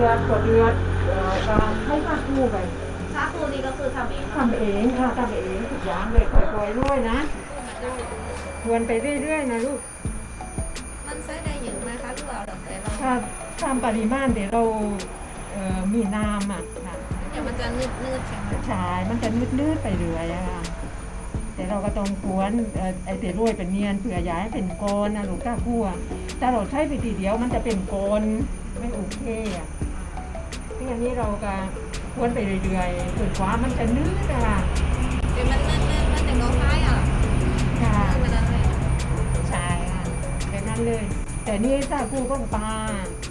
เดือดเอ่อก็ให้ป้าคู่ไปชาคูนี่ก็คือทำเองทำเองค่ะทำเองทุกอย่างเลยค่อยๆด้วยนะควรไปเรื่อยๆนะลูก มันใช้ได้เยอะไหมคะหรือว่าเราแต่เราถ้าตามปริมาณเดี๋ยวเราเอ่อมีน้ำอะค่ะเดี๋ยวมันจะนืดนืดๆใช่ไหมชายมันจะนืดๆไปเรื่อยอะค่ะแต่เราก็ต้องควนเอ่อไอ้เตรวยเป็นเนียนเผื่อย้ายเป็นโกนนะลูกก้าคั่วถ้าเราใช้ไปทีเดียวมันจะเป็นโกนไม่โอเคอะที่ อันนี้เราก็ควนไปเรื่อยๆจนกว่ามันจะนืดอะค่ะเดี๋ยวมันนืดนืดมันจะก็คล้ายอะค่ะนืดมันอะไรใช่ค่ะแบบนั้นเลย แต่นี่ถ้าคู่ของปลา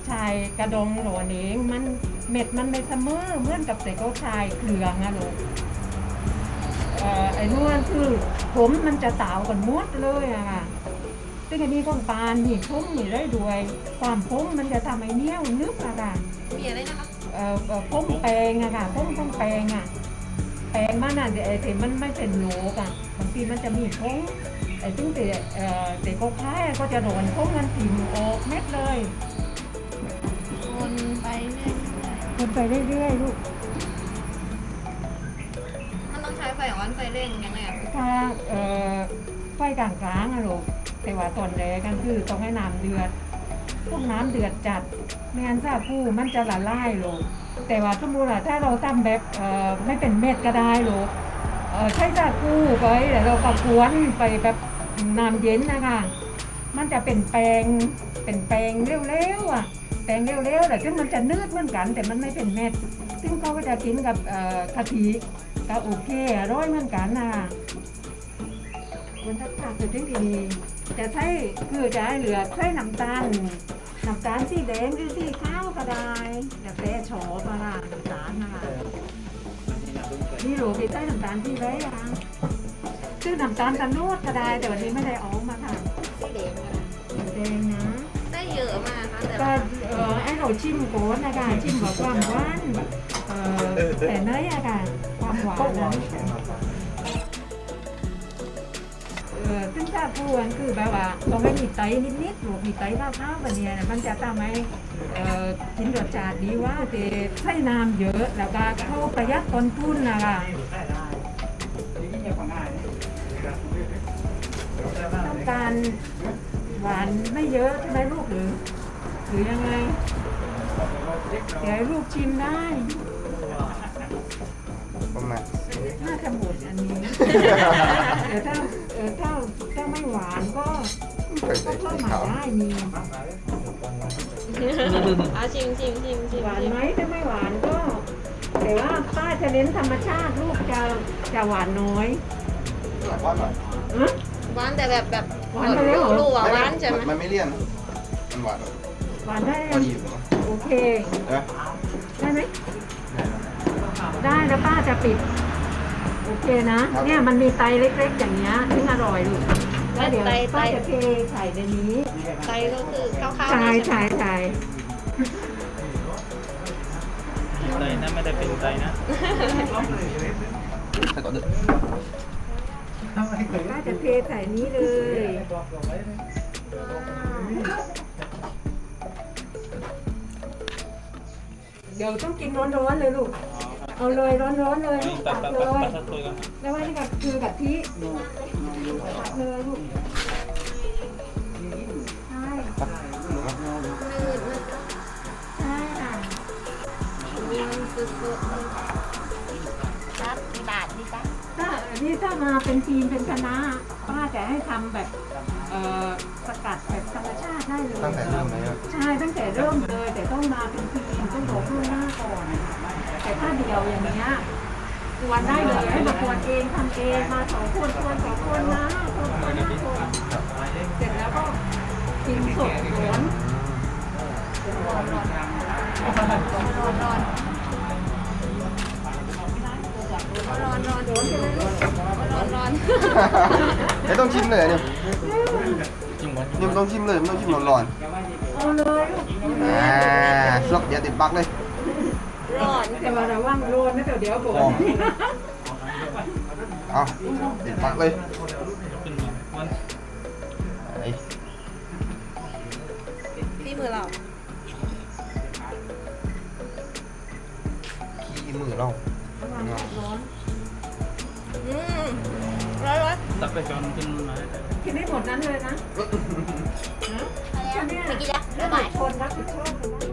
ชายกระดงโหลนเองมันเม็ดมันไม่เสมอเหมือนกับแต่ก็ชายเครืองอะลูกเอ่อไอ้นวลคือผมมันจะเต่ากันหมดเลยอะค่ะซึ่งอันนี้ของปลานี่ผมนี่ได้ด้วย ความผมมันจะทำให้เหนี้ยวนึบอะค่ะมีอะไรนะคะ เอ่อเอ่อผมแปลงอะค่ะผมผมแปลงอะแปลงมันอะไอ้ที่มันไม่เป็นโหลกอะบางทีมันจะมีพงไอ้ตึ้งแต่เอ่อแต่ก็คล้ายก็จะโดนพงมันถิ่มออกเม็ดเลยวนไปเรื่อยคนไปเรื่อยๆลูกมันต้องใช้ไฟอ่อนไฟเร่งยังไงอะถ้าเอ่อไฟกลางๆอะลูกแต่ว่าตอนแรกกันคือต้องให้น้ำเดือดต้องน้ำเดือดจัด ไม่งั้นซาผู้มันจะละลายลูกแต่ว่าสมมติว่าถ้าเราทำแบบไม่เป็นเม็ดก็ได้ลูกเออใช้ซากูไปแล้วเราก็กวนไปแบบน้ำเย็นนะคะมันจะเป็นแปลงเป็นแปลงเร็วๆอะแปลงเร็วๆแต่ซึ่งมันจะนืดเหมือนกัน แต่มันไม่เป็นเม็ดซึ่งเขาก็จะกินกับกะทิก็โอเคอร่อยเหมือนกันนะคนทักทายคือที่ดีจะใช้คือจะให้เหลือใช้น้ำตาล น้ำตาลสีแดงหรือสีขาวก็ได้แต่แต่ชอบอะค่ะน้ำตาลนะคะนี่หลูกใต้น้ำตาลที่ไว้ยังชื่อน้ำตาลตะโนดก็ได้ แต่วันนี้ไม่ได้เอามาค่ะสีแดงอะสีแดงนะได้เยอะมากค่ะแต่ก็ว่าเออไอ้เราชิมโกนนะคะชิมกับความหวานเออแต่เนยอะค่ะความหวานนั้น อซึ่งถ้าพูดคือแบบว่าต้องให้มีไตนิดๆหรือมีไตข้าวๆแบบเนี้ยมันจะทำให้เอ่อกินรสชาติดีว่าแต่ใส่น้ำเยอะแล้วก็เข้าประหยัดต้นทุนนะคะต้องการหวานไม่เยอะใช่ไหมลูกหรือ หรือยังไงเดี๋ยวให้ลูกชิมได้ประมาณน่าจะหมดอันนี้แต่ถ้าเออถ้า เคยก็ใส่เพิ่มสีมาขาวได้มีอะชิมชิมชิมชิมหวานไหมถ้าไม่หวานก็แต่ว่าป้าจะเน้นธรรมชาติลูกจะจะหวานน้อยว่าหน่อยอะหวานแต่แบบแบบหวานไปแล้วเหรอรู้ว่าหวานใช่ไหมมันไม่เลี่ยนนะมันหวานหวานได้พอดีอยู่นะโอเคเออได้ไหมได้แล้วป้าจะปิด โอเคนะ เนี่ยมันมีไตเล็กๆอย่างเงี้ยซึ่งอร่อยลูก แล้วเดี๋ยวป้าจะเทใส่ในนี้ไตก็คือข้าวๆใช่นี่ใช่ใช่ไหมใช่ไตนะไม่ได้เป็นไตนะใส่ก่อนเด้อป้าจะเทใส่นี้เลยเดี๋ยวต้องกินร้อนๆเลยลูก เอาเลยร้อนๆเลยลูกตัตัดกตัดเลตัดยตัดตัวกันแล้วว่านี่ก็คือกะทิตักเลยลูกใช่นืดนืดใช่ค่ะนิ่มสุดๆเลยครับกี่บาทดีจ๊ะถ้าอันนี้ถ้ามาเป็นทีมเป็นคณะป้าจะให้ทำแบบเอ่อสกัดแบบธรรมชาติ ได้เลยตั้งแต่เริ่มเลยอะใช่ตั้งแต่เริ่มเลย แต่ต้องมาเป็นทีมต้องบอกล่วงหน้าก่อน แต่ถ้าเดียวอย่างเงี้ยกวนได้เลยให้มากวนเองทำเองมาสองคนกวนสองคนนะคนคนห้าคนเสร็จแล้วก็กินสดร้อนร้อนร้อนร้อนร้อนร้อนร้อนใช่ไหมลูกร้อนร้อนไม่ต้องชิมเลยเนี่ยจริงวะ นี่มันต้องชิมเลยมันต้องชิมร้อนเอาเลยลูกๆอ่าสลบเดี๋ยวติดปากเลย ร้อนแต่ว่าระวังโดนนะเดี๋ยวเดี๋ยวก่ออ๋อนเอาติดปากเลยขึ้นมามันไอ้ที่มือเราที่มือเราระวังร้อนอืมร้อยร้อยตักไปจอนขึ้นมาได้ กินได้หมดนั้นเลยนะอะไรอะไม่กินแล้วถ้าบ๊ายหบาย คนรับผิดชอบเลยนะ